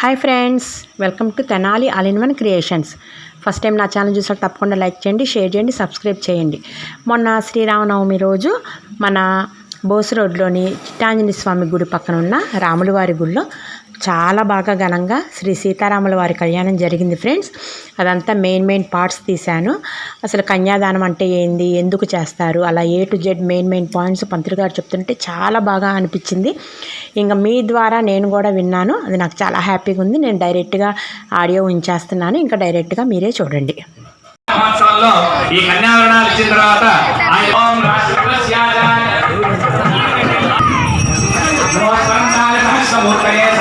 Hi friends welcome to Tenali all in one creations first time నా channel చూసాక తప్పకుండా like చేయండి share చేయండి సబ్స్క్రైబ్ చేయండి. మొన్న శ్రీరామనవమి రోజు మన బోస్ రోడ్లోని చిట్టాంజనేయ స్వామి గుడి పక్కన ఉన్న రాములవారి గుడిలో చాలా బాగా ఘనంగా శ్రీ సీతారాముల వారి కళ్యాణం జరిగింది ఫ్రెండ్స్. అదంతా మెయిన్ మెయిన్ పార్ట్స్ తీశాను. అసలు కన్యాదానం అంటే ఏంది? ఎందుకు చేస్తారు? అలా A to Z main main points పంతులు గారు చెప్తుంటే చాలా బాగా అనిపించింది. ఇంకా మీ ద్వారా నేను కూడా విన్నాను. అది నాకు చాలా హ్యాపీగా ఉంది. నేను డైరెక్ట్గా ఆడియో ఉంచేస్తున్నాను. ఇంకా డైరెక్ట్గా మీరే చూడండి. మహోత్సవంలో ఈ కన్యావరణాలు ఇచ్చిన తర్వాత ఆయన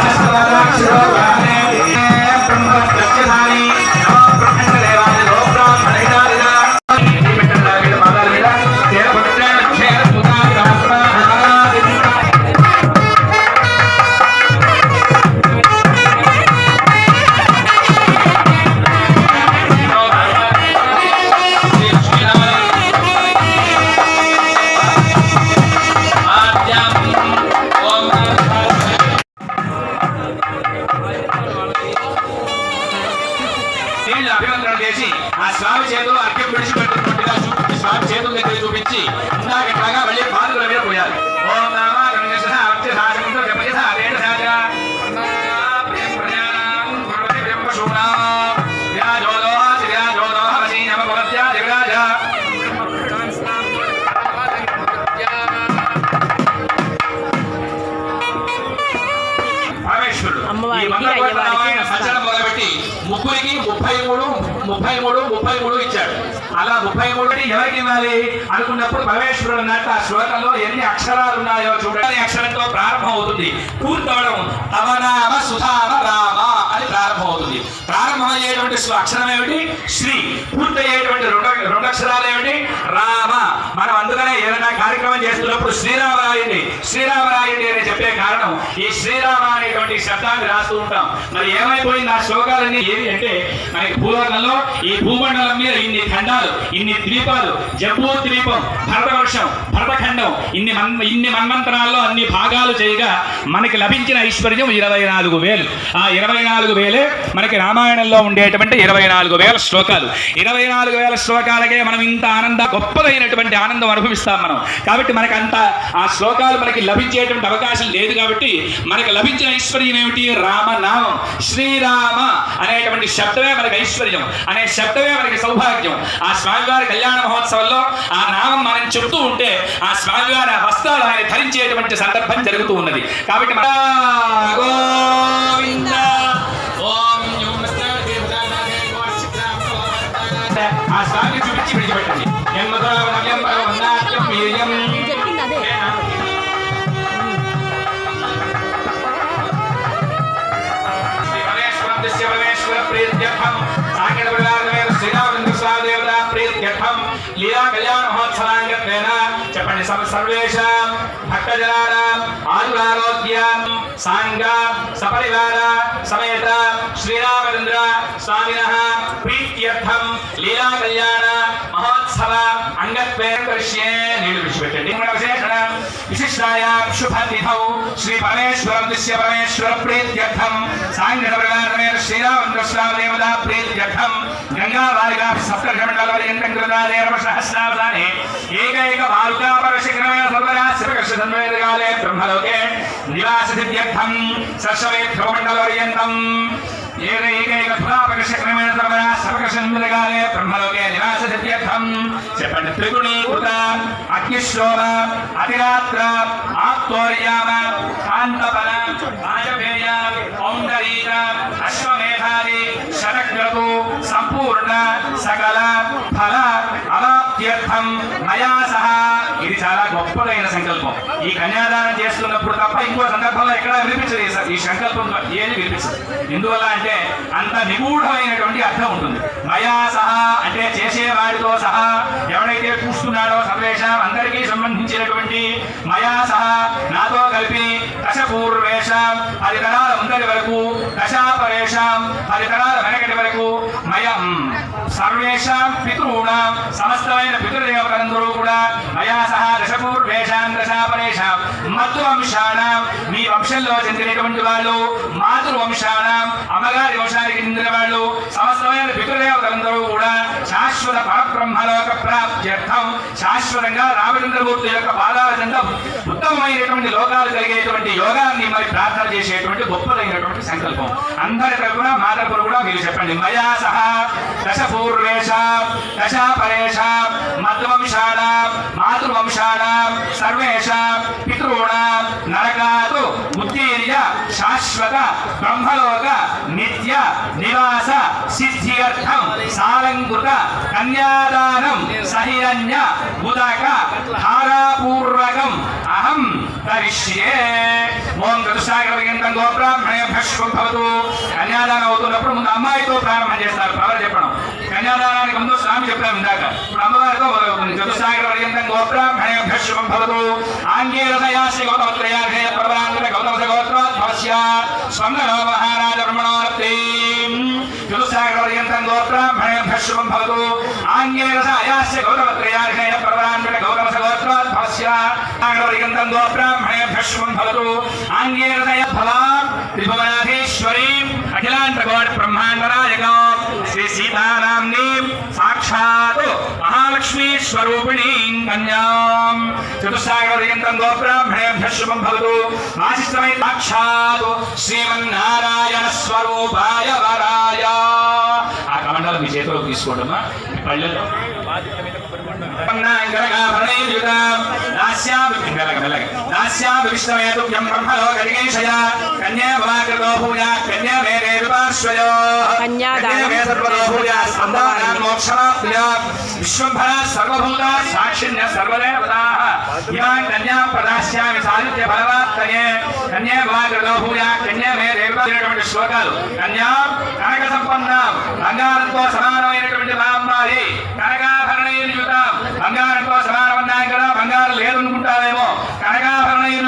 చూపించి ముప్పై మూడు ఎవరికి ఇవ్వాలి? అనుకున్నప్పుడు పరమేశ్వరుడు అన్నట్టు ఆ శ్లోకంలో ఎన్ని అక్షరాలు ఉన్నాయో చూడండి. అక్షరంతో ప్రారంభం అవుతుంది పూర్తవడం తమనామ సుధామ రామ అని ప్రారంభం అవుతుంది ప్రారంభమయ్యేటువంటి అక్షరం ఏమిటి? శ్రీ. పూర్తయ్యే రెండు అక్షరాలు ఏమిటి రామ. మనం అందుకనే ఏదైనా కార్యక్రమం చేస్తున్నప్పుడు శ్రీరామరాయుడి శ్రీరామరాయుడి అని చెప్పే కారణం ఈ శ్రీరామ అనేటువంటి శబ్దాన్ని రాస్తూ ఉంటాం. మరి ఏమైపోయింది? ఆ శ్లోకాలన్నీ ఏవి అంటే మనకి భూలోకంలో ఈ భూమండలం మీద ఇన్ని ఖండాలు ఇన్ని ద్వీపాలు జబ్బు ద్వీపం భరతవర్షం భరతఖండం ఇన్ని మన్ ఇన్ని మన్వంతరాల్లో అన్ని భాగాలు చేయగా మనకి లభించిన ఐశ్వర్యం ఇరవై నాలుగు వేలు. ఆ ఇరవై నాలుగు వేలే మనకి రామాయణంలో ఉండేటువంటి ఇరవై నాలుగు వేల శ్లోకాలు. ఇరవై నాలుగు వేల శ్లోకాలు శ్లోకాలకే మనం ఇంత ఆనంద గొప్పదైనటువంటి ఆనందం అనుభవిస్తాం మనం. కాబట్టి మనకు అంత ఆ శ్లోకాలు మనకి లభించేటువంటి అవకాశం లేదు కాబట్టి మనకు లభించిన ఐశ్వర్యం ఏమిటి? రామనామం. శ్రీరామ అనేటువంటి శబ్దమే మనకు ఐశ్వర్యం. అనే శబ్దమే మనకి సౌభాగ్యం. ఆ స్వామివారి కళ్యాణ మహోత్సవంలో ఆ నామం మనం చెబుతూ ఉంటే ఆ స్వామివారి ఆ వస్త్రాలు ఆయన ధరించేటువంటి సందర్భం జరుగుతూ ఉన్నది. కాబట్టి గోవిందా సర్వేషాం భక్తజనానాం ఆయురారోగ్యం సాంగ సపరివార సమేత శ్రీరామచంద్ర స్వామిన ప్రీత్యర్థం లీలా కళ్యాణ మహోత్సవ అంగత్వేన కృష్యే నీళ్ళు విడిచిపెట్టండి విశేషణం శుభ శుభతిథౌ శ్రీ పరమేశ్వరం దృశ్య పరమేశ్వర ప్రీత్యర్థం సాంగత ప్రకారమైన శ్రీరామచంద్ర దేవత ప్రీత్యర్థం గంగా వారిగా సప్తమండల పర్యంతం కృతాదేవ సహస్రావధానే ఏకైక బాలుకా పరశిఖరమైన సర్వదా శివకృష్ణ బ్రహ్మలోకే. నివాస సిద్ధ్యర్థం సర్వే ధ్రువమండల పర్యంతం ఏకైక ధురాపకృష్ణమైన సర్వదా శివకృష్ణ సన్వేదకాలే బ్రహ్మలోకే నివాస సిద్ధ్యర్థం చెప్పండి త్రిగుణీకృత అగ్నిశ్లోమ అతిరాత్ర ఆప్తోర్యామ కాంతపన వాజపేయ ఔందరీక అశ్వమేధాది శరగ్రతు సంపూర్ణ సకల ఫల అలా ప్రాప్త్యర్థం మయా సహా. ఇది చాలా గొప్పదైన సంకల్పం. ఈ కన్యాదానం చేస్తున్నప్పుడు తప్ప ఇంకో సందర్భంలో ఎక్కడా వినిపించదు ఈ ఈ సంకల్పం ఏది వినిపించదు. ఎందువల్ల అంటే అంత నిగూఢమైనటువంటి అర్థం ఉంటుంది. మయా సహా అంటే చేసేవాడితో సహా ఎవడైతే చూస్తున్నాడో సర్వేషాం అందరికీ సంబంధించినటువంటి మయా సహా నాతో కలిపి దశపూర్వేషం పది తరాల ముందరి వరకు దశాపరేషాం పది తరాల వెనకటి వరకు మయం. సర్వేషాం పితృణాం సమస్తమైన పితృదేవతలందరూ కూడా మయా సహా దశపూర్వేషాం దశాపరేషాం మధువంశానాం మీ వంశంలో చెందినటువంటి వాళ్ళు మాతృవంశానాం చెందిన వాళ్ళు సమస్తమైన పితృదేవతలందరూ కూడా శాశ్వత పరబ్రహ్మలోక ప్రాప్త్యర్థం శాశ్వతంగా రామచంద్రమూర్తి యొక్క పాదాల చెంద ఉత్తమమైనటువంటి లోకాలు కలిగేటువంటి యోగాన్ని మరి ప్రార్థన చేసేటువంటి గొప్పదైనటువంటి సంకల్పం. అందరి తరపున మా కూడా మీరు చెప్పండి. మయా సహా దశ పూర్వేషాం దశాపరేషాం పరేష మధ్వంశాణ సర్వేషాం సర్వేష పితృణ నరకాతు ఉత్తీర్య శాశ్వత బ్రహ్మలోక నిత్య నివాస సిద్ధ్యర్థం సాలంకృత కన్యాదానం సహిరణ్య ఉదక ధారాపూర్వకం అహం కరిష్యే ఓం చతుసాగరగంతం గోబ్రాహ్మణేభ్య శుభం భవతు. కన్యాదానం అవుతున్నప్పుడు ముందు అమ్మాయితో ప్రారంభం చేస్తారు. ప్రవర చెప్పడం. కన్యాదానానికి ముందు స్వామి చెప్పాము ఇందాక. ఇప్పుడు అమ్మవారితో మొదలవుతుంది. చతుసాగర పర్యంతం గోబ్రాహ్మణేభ్య భక్షకం భవతు. ఆంగేరదయాశ్రీ గౌతమత్రయాఘేయ పర్వాంతర గౌతమ గోత్రోద్భవస్య స్వంగనో మహారాజ బ్రహ్మణోరప్తి చతుసాగర పర్యంతం గోబ్రాహ్మణేభ్య శుభం భవతు ఆంగేరదయాశ్రీ గౌతమత్రయాఘేయ పర్వాంతర గౌతమ గోత్రోద్భవస్య ఆంగేరదయంతం గోబ్రాహ్మణేభ్య శుభం భవతు ఆంగేరదయ భవా త్రిభువనాధీశ్వరీం అఖిలాంతకోటి బ్రహ్మాండనాయకం శ్రీ సీతారాంని సాక్షాత్ మహాలక్ష్మీ స్వరూపిణి కన్యాం చతుస్సాగరయంతం గోబ్రాహ్మణేభ్య శుభం భవతు ఆశిష్టమై సాక్షాత్ శ్రీమన్నారాయణ స్వరూపాయ వరాయ ఆ కమండలం మీ చేతిలో తీసుకోవడమా పళ్ళలో మీ పళ్ళెల్లో విశ్వంభర సర్వభూత సాక్షిణ్య సర్వదేవతా ఇమాం కన్యా ప్రదాస్యామి సాహిత్య ఫలవాత్తయే కన్యా భవాకృతో భూయ కన్యా మే దేవతమైనటువంటి శ్లోకాలు కన్యా కనక సంపన్న బంగారంతో సమానమైనటువంటి మా అమ్మాయి కనకాభరణయుతాం బంగారంతో సమానమన్నాయి కదా బంగారం లేదనుకుంటావేమో.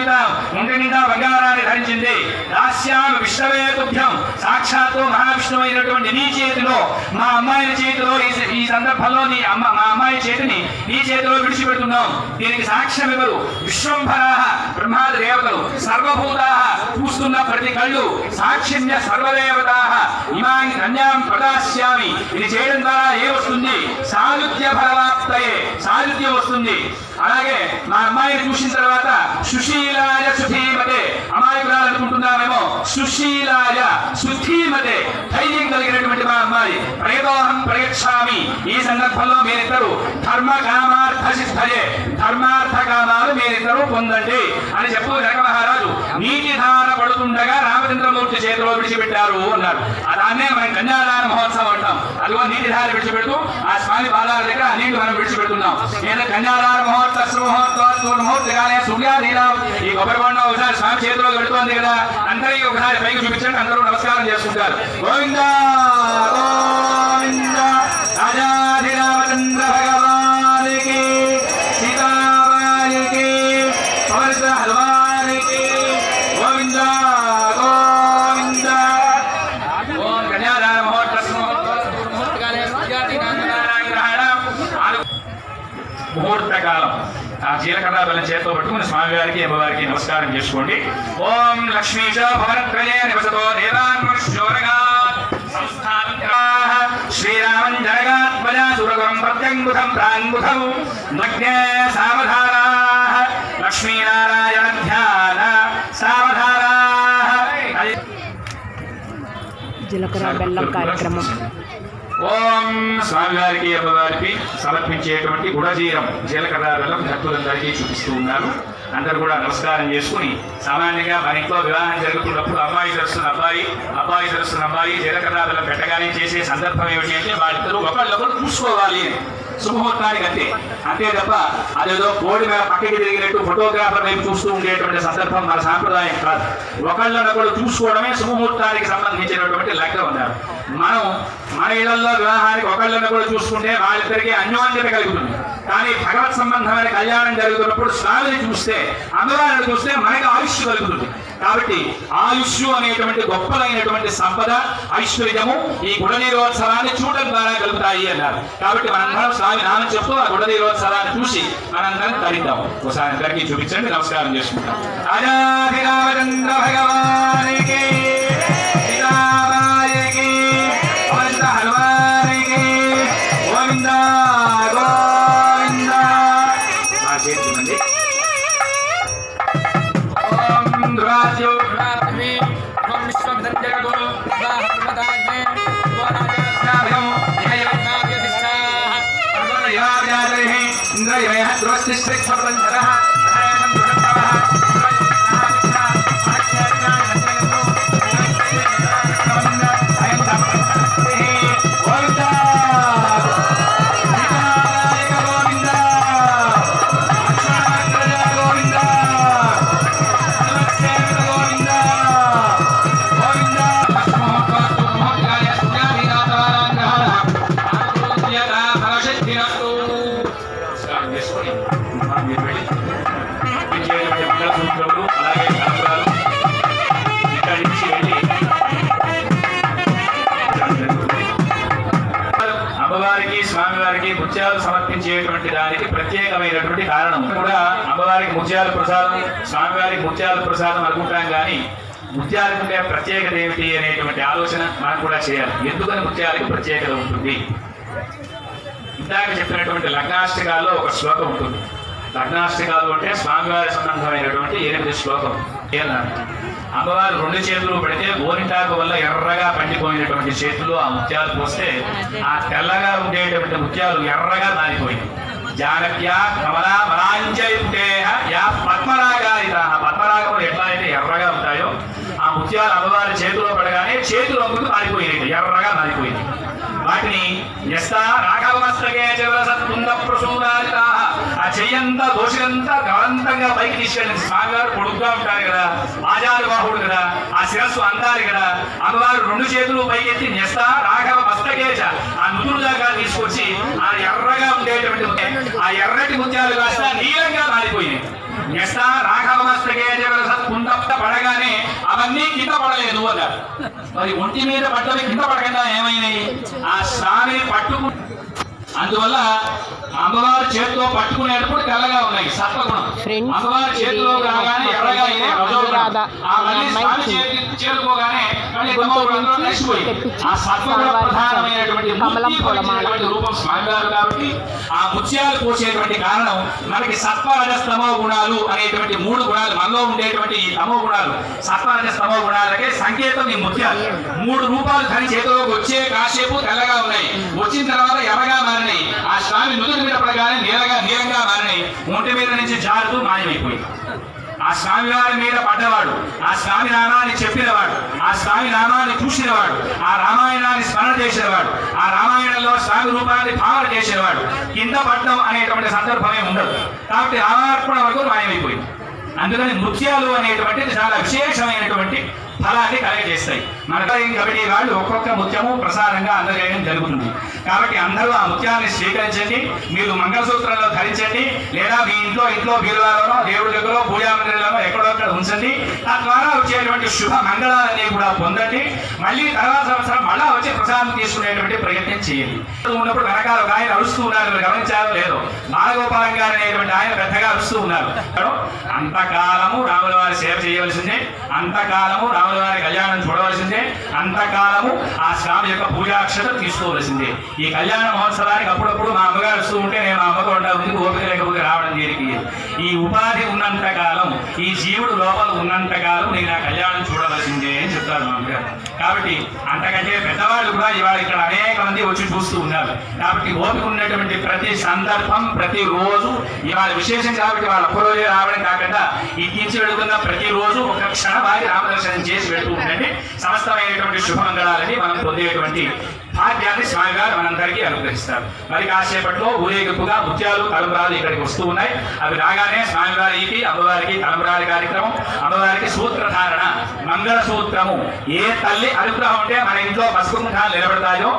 కనకాభరణయుతాం ఒంటి నిండా బంగారాన్ని ధరించింది. దాస్యామి విష్ణవేతుభ్యం సాక్షాత్తు మహావిష్ణువైనటువంటి నీ చేతిలో మా అమ్మాయి చేతిలో ఈ- సందర్భంలో నీ అమ్మ మా అమ్మాయి చేతిని నీ చేతిలో విడిచిపెడుతున్నాం. దీనికి సాక్ష్యం ఎవరు? విశ్వంభరాహ బ్రహ్మాది దేవతలు. సర్వభూతాహ చూస్తున్న ప్రతి కళ్ళు సాక్షిణ్య సర్వదేవతాహ. ఇమాని కన్యాం ప్రదాస్యామి. ఇది చేయడం ద్వారా ఏ వస్తుంది? సాయుధ్య ఫలవాప్తయే. సాయుధ్యం వస్తుంది. అలాగే మా అమ్మాయిని చూసిన తర్వాత సుశీల సుశీలాయ సుధీమతే అమాయకురాలు అనుకుంటున్నామేమో సుశీలాయ సుధీమతే ధైర్యం కలిగినటువంటి మా అమ్మాయి ప్రయతోహం ప్రయక్షామి ఈ సందర్భంలో మీరిద్దరు ధర్మ కామార్థ సిద్ధయే ధర్మార్థ కామాలు మీరిద్దరూ పొందండి అని చెప్పు జనక మహారాజు నీటి ధార పడుతుండగా రామచంద్రమూర్తి చేతిలో విడిచిపెట్టారు అన్నారు ఆ దాన్నే మనం కన్యాదాన మహోత్సవం అంటాం అదిగో నీటి ధార విడిచిపెడుతూ ఆ స్వామి బాలాల దగ్గర ఆ మనం విడిచిపెడుతున్నాం నేను కన్యాదాన మహోత్సవ మహోత్సవ ముహూర్తగానే సూర్యాధీనం ఈ కొబ్బరి బొండం ఒకసారి స్వామి చేతిలో పెడుతోంది కదా అందరికీ ఒకసారి పైకి చూపించండి అందరూ నమస్కారం చేసుకుంటారు. గోవిందా! స్వామివారికి అమ్మవారికి నమస్కారం చేసుకోండి. ఓం లక్ష్మీశ భవనత్రయే నివసతో దేవాన్మశోరగా శ్రీరామం జనగాత్మజ సురగురం ప్రత్యంగుధం ప్రాంగుధం. నగ్నే సావధానా లక్ష్మీనారాయణ ధ్యాన సావధానా. జీలకర్ర బెల్లం కార్యక్రమం. ఓం స్వామివారికి అమ్మవారికి సమర్పించేటువంటి గుడజీరం జీలకర్ర బెల్లం భక్తులందరికీ చూపిస్తూ ఉన్నారు అందరూ కూడా నమస్కారం చేసుకుని సామాన్యంగా మన ఇంట్లో వివాహం జరుగుతున్నప్పుడు అమ్మాయి తెలుస్తున్న అబ్బాయి అబ్బాయి తెలుస్తున్న అమ్మాయి జీలకర్ర పెట్టగానే చేసే సందర్భం ఏమిటి అంటే వాళ్ళిద్దరూ ఒకళ్ళొకరు చూసుకోవాలి శుభముహూర్తానికి అంతే. అంతే తప్ప అదేదో కోడి మీద పక్కకి తిరిగినట్టు ఫోటోగ్రాఫర్ వైపు చూస్తూ ఉండేటువంటి సందర్భం మన సాంప్రదాయం కాదు. ఒకళ్ళనొకళ్ళు చూసుకోవడమే శుభముహూర్తానికి సంబంధించినటువంటి లెక్క ఉన్నారు. మనం మన ఇళ్ళలో వివాహానికి ఒకళ్ళనొకళ్ళు చూసుకుంటే వాళ్ళిద్దరికీ అన్యోన్యత కలుగుతుంది. కానీ భగవత్ సంబంధమైన కళ్యాణం జరుగుతున్నప్పుడు స్వామిని చూస్తే అమ్మవారిని చూస్తే మనకి ఆయుష్ కలుగుతుంది. కాబట్టి ఆయుష్ అనేటువంటి గొప్పదైనటువంటి సంపద ఐశ్వర్యము ఈ గుణనీరోత్సవాన్ని చూడడం ద్వారా కలుగుతాయి అన్నారు. కాబట్టి మనందరం స్వామి నామం చెప్తూ ఆ గుణనీరోత్సవాన్ని చూసి మనందరం తరిద్దాం ఒకసారి అందరికీ చూపించండి నమస్కారం చేసుకుంటాం రాజాధిరామచంద్ర భగవానికి इन्द्रयः ध्रुवस्तिष्ठः అమ్మవారికి స్వామివారికి ముత్యాలు సమర్పించేటువంటి దానికి ప్రత్యేకమైనటువంటి కారణం. కూడా అమ్మవారికి ముత్యాల ప్రసాదం స్వామివారికి ముత్యాల ప్రసాదం అనుకుంటాం కానీ ముత్యాలకు ఉండే ప్రత్యేకత ఏమిటి అనేటువంటి ఆలోచన మనం కూడా చేయాలి. ఎందుకని ముత్యాలకు ప్రత్యేకత ఉంటుంది? ఇందాక చెప్పినటువంటి లగ్నాష్టకాల్లో ఒక శ్లోకం ఉంటుంది. లగ్నాష్టకాలు అంటే స్వామివారి సంబంధమైనటువంటి ఎనిమిది శ్లోకం. ఏనా అమ్మవారు రెండు చేతులు పెడితే గోరింటాకు వల్ల ఎర్రగా పండిపోయినటువంటి చేతులు ఆ ముత్యాలు పోస్తే ఆ తెల్లగా ఉండేటువంటి ముత్యాలు ఎర్రగా మారిపోయింది జానక్యా కమలా మలాంజయుతే యా పద్మరాగారిత. ఆ పద్మరాగములు ఎట్లా అయితే ఎర్రగా ఉంటాయో ఆ ముత్యాలు అమ్మవారి చేతిలో పడగానే చేతులు అమ్ముకు మారిపోయినాయి ఎర్రగా మారిపోయింది వాటిని ఎస్తా రాఘవమస్తకే జవసత్కుంద ప్రసూనారిత. ఆ చెయ్యంతా దోషంతా గవంతంగా పైకి తీసుకెళ్ళింది స్వామివారు పొడుగ్గా ఉంటారు కదా ఆజారు బాహుడు కదా ఆ శిరస్సు అందారు కదా అమ్మవారు రెండు చేతులు పైకెత్తి నెస్తా రాఘవ మస్తకేచ ఆ నుదురు దాకా తీసుకొచ్చి ఆ ఎర్రగా ఉండేటువంటి ఆ ఎర్రటి ముత్యాలు కాస్త నీలంగా మారిపోయింది నెస్తా రాఘవ మస్తకేచ కుందప్ప పడగానే అవన్నీ కింద పడలేదు అన్నారు. మరి ఒంటి మీద పడ్డవి కింద పడకుండా ఏమైనాయి? ఆ స్వామిని పట్టుకు అందువల్ల అమ్మవారి చేతిలో పట్టుకునేటప్పుడు తెల్లగా ఉన్నాయి సత్వగుణం అమ్మవారి చేతిలో కాగానే ఎర్రగా అమ్మాయికి గుంటూరు నుంచి. తెప్పించి స్వామివారికి కమలం ఆ ముత్యాలు పోసేటువంటి కారణం మనకి సత్వ రజస్తమో గుణాలు అనేటువంటి మూడు గుణాలు మనలో ఉండేటువంటి ఈ తమో గుణాలు సత్వ రజస్తమో గుణాలకే సంకేతం ఈ ముత్యాలు. మూడు రూపాలు దాని చేతిలోకి వచ్చే కాసేపు తెల్లగా ఉన్నాయి. వచ్చిన తర్వాత ఎర్రగా మారినాయి. ఆ స్వామి నుదురు మీద పడగానే నీలగా నీలంగా మారినాయి. ఒంటి మీద నుంచి జారుతూ మాయమైపోయింది. ఆ స్వామి వారి మీద పడ్డవాడు ఆ స్వామి నామాన్ని చెప్పినవాడు ఆ స్వామి నామాన్ని చూసినవాడు ఆ రామాయణాన్ని స్మరణ చేసినవాడు ఆ రామాయణంలో స్వామి రూపాన్ని భావన చేసినవాడు. కింద పడ్డం అనేటువంటి సందర్భమే ఉండదు. కాబట్టి రామార్పణ వరకు మాయమైపోయింది. అందుకని నృత్యాలు అనేటువంటిది చాలా విశేషమైనటువంటి ఫలాన్ని కలగజేస్తాయి. మన కమిటీ వాళ్ళు ఒక్కొక్క ముత్యము ప్రసారంగా అందజేయడం జరుగుతుంది. కాబట్టి అందరూ ఆ ముత్యాన్ని స్వీకరించండి మీరు మంగళసూత్రంలో ధరించండి లేదా మీ ఇంట్లో ఇంట్లో బీరువాలోనో దేవుడి దగ్గర పూజా మందిరంలోనో ఎక్కడో అక్కడ ఉంచండి. తద్వారా వచ్చేటువంటి శుభ మంగళాలన్నీ కూడా పొందండి. మళ్ళీ తర్వాత సంవత్సరం మళ్ళా వచ్చి ప్రసాదం తీసుకునేటువంటి ప్రయత్నం చేయండి. ఉన్నప్పుడు వెనకాల ఒక ఆయన అరుస్తూ ఉన్నారు మీరు గమనించారో లేదో. బాలగోపాలం గారు అనేటువంటి ఆయన పెద్దగా అరుస్తూ ఉన్నారు. అంతకాలము రాముల వారి సేవ చేయవలసిందే. అంతకాలము రాముల వారి కళ్యాణం చూడవలసిందే. అంతకాలము ఆ స్వామి యొక్క పూజాక్షత తీసుకోవలసిందే. ఈ కళ్యాణ మహోత్సవానికి అప్పుడప్పుడు మా అమ్మగారు వస్తూ ఉంటే నేను మా అమ్మతో ఉంటా ఉంది ఓపిక లేకపోతే రావడం జరిగింది ఈ ఉపాధి ఉన్నంత కాలం ఈ జీవుడు లోపల ఉన్నంత కాలం నేను ఆ కళ్యాణం చూడవలసిందే అని చెప్తాను మా అమ్మగారు. కాబట్టి అంతకంటే పెద్దవాళ్ళు కూడా ఇవాళ ఇక్కడ అనేక మంది వచ్చి చూస్తూ ఉన్నారు. కాబట్టి ఓపిక ఉన్నటువంటి ప్రతి సందర్భం ప్రతి రోజు ఇవాళ విశేషం కాబట్టి వాళ్ళ ఒక్కరోజే రావడం కాకుండా ఇచ్చి వెళుతున్న ప్రతి రోజు ఒక క్షణ వారి రామదర్శనం చేసి వెళ్తూ ఉండండి. సమస్తమైనటువంటి శుభమంగళాలని మనం పొందేటువంటి భాగ్యాన్ని స్వామి గారు మనందరికీ అనుగ్రహిస్తారు. మరి కాసేపట్లో ఊరేగింపుగా ముత్యాలు తలంబరాలు ఇక్కడికి వస్తూ ఉన్నాయి. అవి రాగానే స్వామివారికి అమ్మవారికి తలంబరాల కార్యక్రమం అమ్మవారికి సూత్రధారణ మంగళ సూత్రము. ఏ తల్లి అనుగ్రహం ఉంటే మన ఇంట్లో పసుకుంఠాలు నిలబడతాయో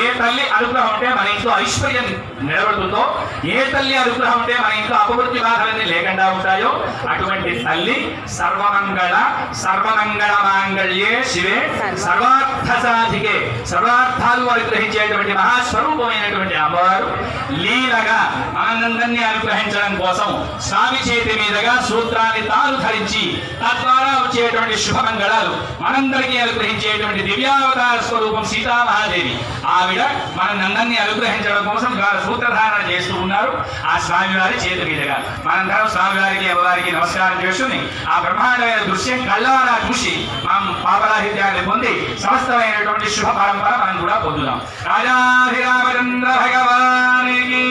ఏ తల్లి అనుగ్రహం ఉంటే మన ఇంట్లో ఐశ్వర్యం నిలబడుతుందో ఏ తల్లి అనుగ్రహం ఉంటే మన ఇంట్లో అపవృత్తి బాధలన్నీ లేకుండా ఉంటాయో అటువంటి తల్లి సర్వమంగళ సర్వమంగళ మాంగళ్యే శివే సర్వార్థ సాధికే సర్వార్థాలు అనుగ్రహించేటువంటి మహాస్వరూపమైనటువంటి అమ్మవారు లీలగా ఆనందాన్ని అనుగ్రహించడం కోసం స్వామి చేతి మీదుగా సూత్రాన్ని తాను ధరించి తద్వారా వచ్చేటువంటి శుభమంగళాలు మనందరికీ అనుగ్రహించేటువంటి దివ్యావతార స్వరూపం సీతామహాదేవి. ఆవిడ మనందరినీ అనుగ్రహించడం కోసం సూత్రధారణ చేస్తూ ఉన్నారు. ఆ స్వామివారి చేతి మీదుగా. మనందరం స్వామివారికి అమ్మవారికి నమస్కారం చేస్తుంది ఆ బ్రహ్మాండమైన దృశ్యం కళ్ళారా చూసి మనం పాపరాహిత్యాన్ని పొంది సమస్తమైనటువంటి శుభ పరంపర మనం కూడా పొందుదాం రాజాభిరామచంద్ర భగవానికి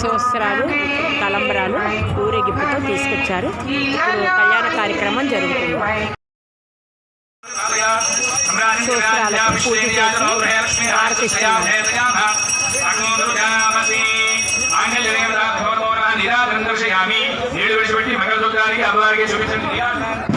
సంవత్సరాలు తలంబరాలు ఊరేగింపుతో తీసుకొచ్చారు. కళ్యాణ కార్యక్రమం జరుగుతుంది. సంవత్సరాలకు పూజ చేసి ఆర్తిస్తున్నారు. నిరాధం దర్శయామి నీళ్ళు విడిచిపెట్టి మంగళసూత్రానికి అమ్మవారికి చూపించండి.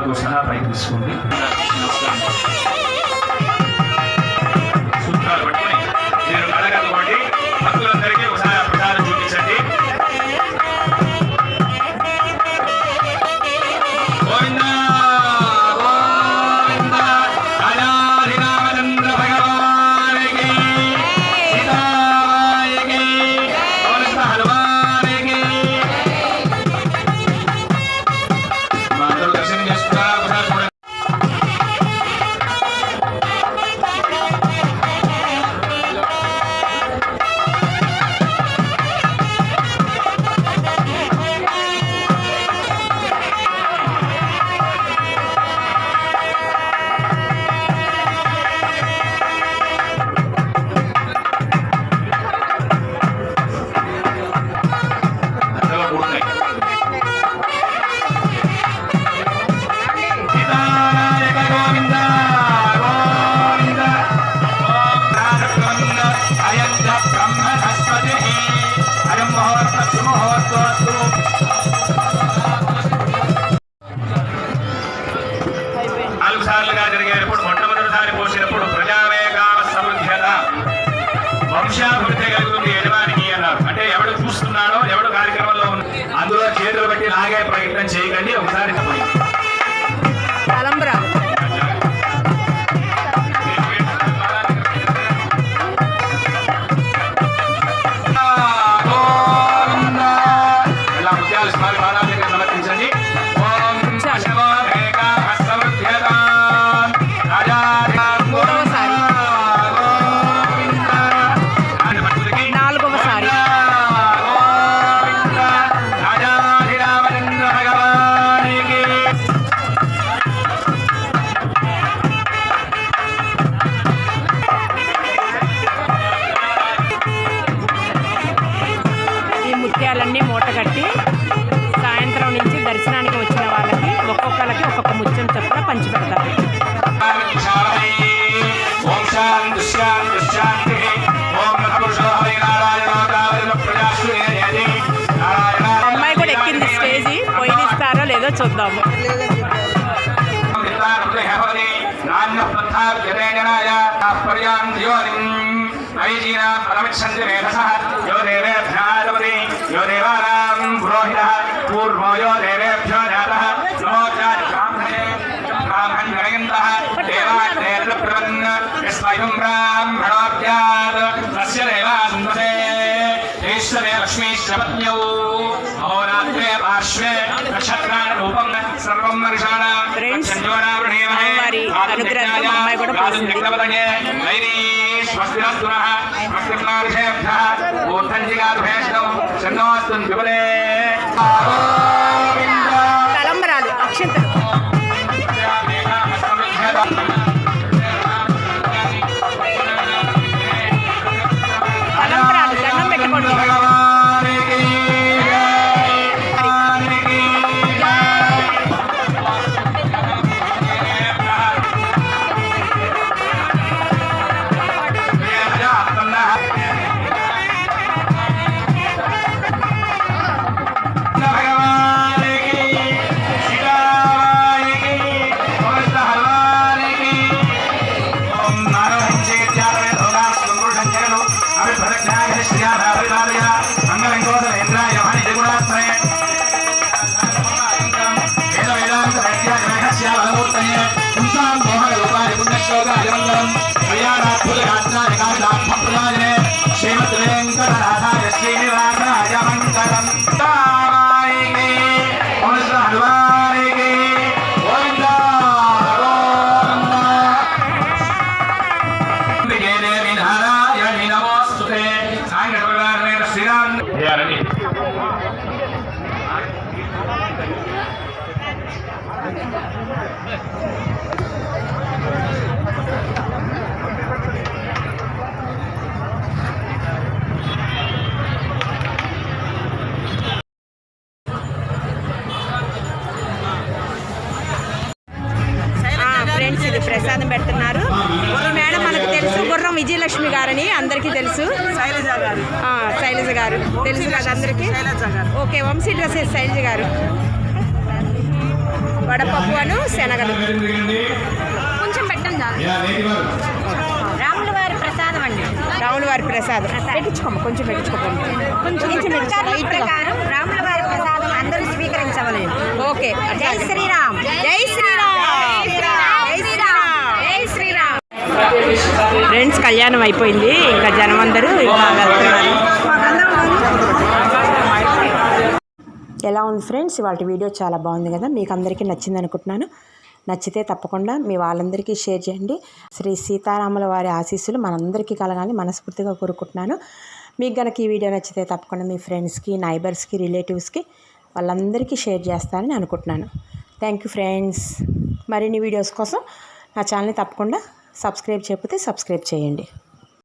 ಆರೋಗ್ಯವು ಸಹ ಪ್ರಯತ್ನಿಸಿಕೊಂಡು 네, 남아 괜찮니? అమ్మాయి కూడా ఎక్కింది స్టేజి. పోయినిస్తారో లేదో చూద్దాము. పూర్వో యో దేవేభ్యో జాత నమో ब्राह्मणगणयन्तः देवादेर्लप्रवन् यस्वयं ब्राह्मणोऽप्यात् तस्य देवान्वसे ईश्वरे लक्ष्मी श्रवज्ञौ अहोरात्रे पार्श्वे नक्षत्रारूपं सर्वं वर्षाणां चन्द्रोणावृणीमहे जग्नपदगे नैरीश्वस्तिरस्तुनः वक्रमार्षेभ्यः ऊर्धञ्जिगाभेष्टौ शन्नोऽस्तुन् विपुले తలంబరాలు అక్షంతలు ప్రకారం రాముల వారి ప్రసాదం అందరూ స్వీకరించవలేదు ఓకే. జై శ్రీరామ్. జై శ్రీరామ్. జై శ్రీరామ్. జై శ్రీరామ్. ఫ్రెండ్స్ కళ్యాణం అయిపోయింది. ఇంకా జనం అందరూ ఇంకా వెళ్తున్నారు. ఎలా ఉంది ఫ్రెండ్స్? ఇవాళ వీడియో చాలా బాగుంది కదా. మీకు అందరికీ నచ్చింది అనుకుంటున్నాను. నచ్చితే తప్పకుండా మీ వాళ్ళందరికీ షేర్ చేయండి. శ్రీ సీతారాముల వారి ఆశీస్సులు మనందరికీ కలగాలని మనస్ఫూర్తిగా కోరుకుంటున్నాను. మీకు కనుక ఈ వీడియో నచ్చితే తప్పకుండా మీ ఫ్రెండ్స్కి నైబర్స్కి రిలేటివ్స్కి వాళ్ళందరికీ షేర్ చేస్తారని అనుకుంటున్నాను. Thank you friends. మరిన్ని వీడియోస్ కోసం నా ఛానల్ని తప్పకుండా సబ్స్క్రైబ్ చేయకపోతే సబ్స్క్రైబ్ చేయండి.